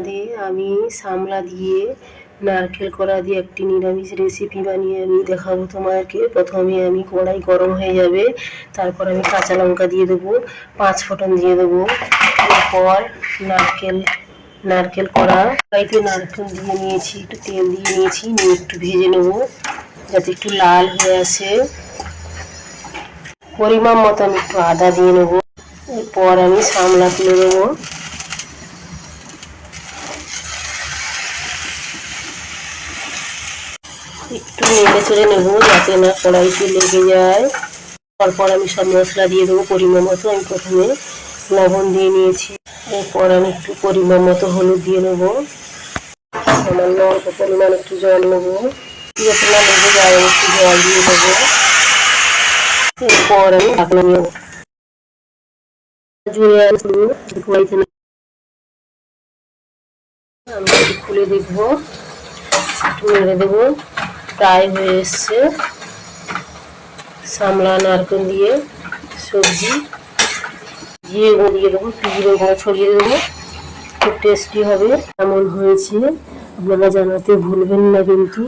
দিয়ে আমি সামলা দিয়ে, নারকেল কড়া দিয়ে একটি নিরামিষ রেসিপি বানিয়ে আমি দেখাবো তোমাকে। প্রথমে আমি কড়াই গরম হয়ে যাবে, তারপর আমি কাঁচা লঙ্কা দিয়ে দেবো, পাঁচ ফোটন দিয়ে দেবো। এরপর নারকেল নারকেল কড়া, কড়াইতে নারকেল দিয়ে নিয়েছি, একটু তেল দিয়ে নিয়েছি, নিয়ে একটু ভেজে নেব, যাতে একটু লাল হয়ে আসে। পরিমাণ মতো আমি একটু আদা দিয়ে নেব। এরপর আমি সামলা তুলে দেবো একটু নেড়ে চেড়ে নেব, যাতে না কড়াইতে লেগে যায়। তারপর আমি সব মশলা দিয়ে দেবো পরিমাণ মতো। আমি প্রথমে লবণ দিয়ে নিয়েছি। এরপর আমি একটু পরিমাণ মতো হলুদ দিয়ে নেব। সামান্য অল্প পরিমাণ একটু জল নেব। যাতে না লেগে যায় একটু জল দিয়ে দেবো। এরপর আমি ঢাকনা নেব আমি খুলে দেখব। একটু নেড়ে দেবো। প্রায় হয়ে এসছে সামলা নারকেল দিয়ে? সবজি। দিয়ে গড়িয়ে দিয়ে দেবো জিরে ওখানে ছড়িয়ে দেবো। খুব টেস্টি হবে কেমন হয়েছে। আপনারা জানাতে ভুলবেন না কিন্তু।